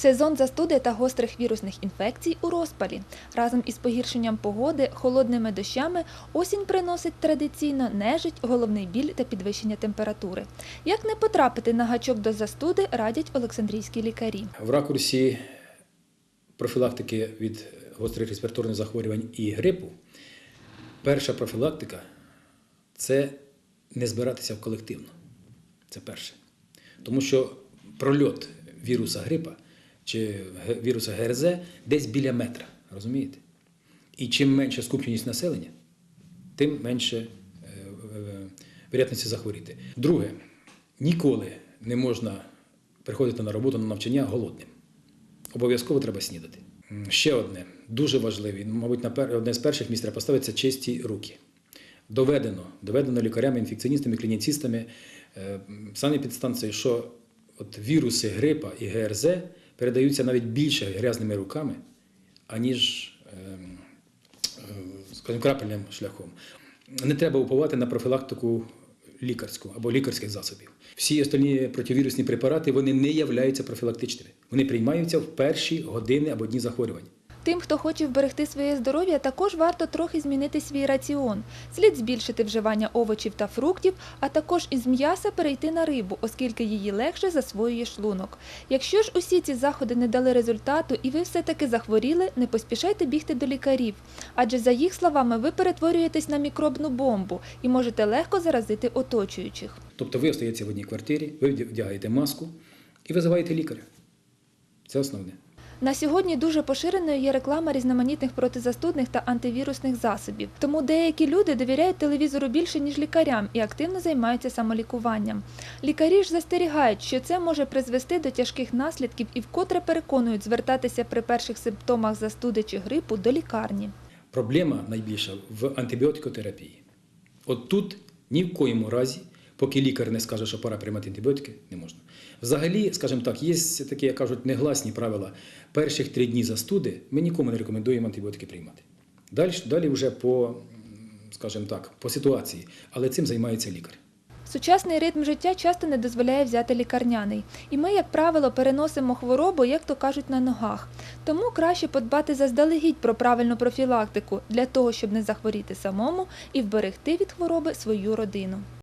Сезон застуди та гострих вірусних інфекцій у розпалі. Разом із погіршенням погоди, холодними дощами осінь приносить традиційно нежить, головний біль та підвищення температури. Як не потрапити на гачок до застуди, радять олександрійські лікарі. В ракурсі профілактики від гострих респіраторних захворювань і грипу, перша профілактика це не збиратися в колективно. Це перше. Тому що прольот віруса грипа чи віруса ГРЗ десь біля метра. Розумієте? І чим менша скупченість населення, тим менше е, вероятності захворіти. Друге, ніколи не можна приходити на роботу на навчання голодним. Обов'язково треба снідати. Ще одне, дуже важливе, мабуть, одне з перших місць треба поставити чисті руки. Доведено, доведено лікарями, інфекціоністами, клініцистами, е, санепідстанцією, що от віруси грипа і ГРЗ передаються навіть більше грязними руками, аніж ем, е, скажімо, крапельним шляхом. Не треба уповати на профілактику лікарську або лікарських засобів. Всі остальні противірусні препарати вони не являються профілактичними. Вони приймаються в перші години або дні захворювання. Тим, хто хоче вберегти своє здоров'я, також варто трохи змінити свій раціон. Слід збільшити вживання овочів та фруктів, а також із м'яса перейти на рибу, оскільки її легше засвоює шлунок. Якщо ж усі ці заходи не дали результату і ви все-таки захворіли, не поспішайте бігти до лікарів. Адже за їх словами, ви перетворюєтесь на мікробну бомбу і можете легко заразити оточуючих. Тобто ви остаєтеся в одній квартирі, ви вдягаєте маску і визиваєте лікаря. Це основне. На сьогодні дуже поширеною є реклама різноманітних протизастудних та антивірусних засобів. Тому деякі люди довіряють телевізору більше ніж лікарям і активно займаються самолікуванням. Лікарі ж застерігають, що це може призвести до тяжких наслідків і вкотре переконують звертатися при перших симптомах застуди чи грипу до лікарні. Проблема найбільша в антибіотикотерапії. От тут ні в коєму разі, поки лікар не скаже, що пора приймати антибіотики, не можна. Взагалі, скажімо так, є такі, як кажуть, негласні правила. Перших три дні застуди ми нікому не рекомендуємо антибіотики приймати. Далі, далі вже по, скажімо так, по ситуації, але цим займається лікар. Сучасний ритм життя часто не дозволяє взяти лікарняний. І ми, як правило, переносимо хворобу, як то кажуть, на ногах. Тому краще подбати заздалегідь про правильну профілактику для того, щоб не захворіти самому і вберегти від хвороби свою родину.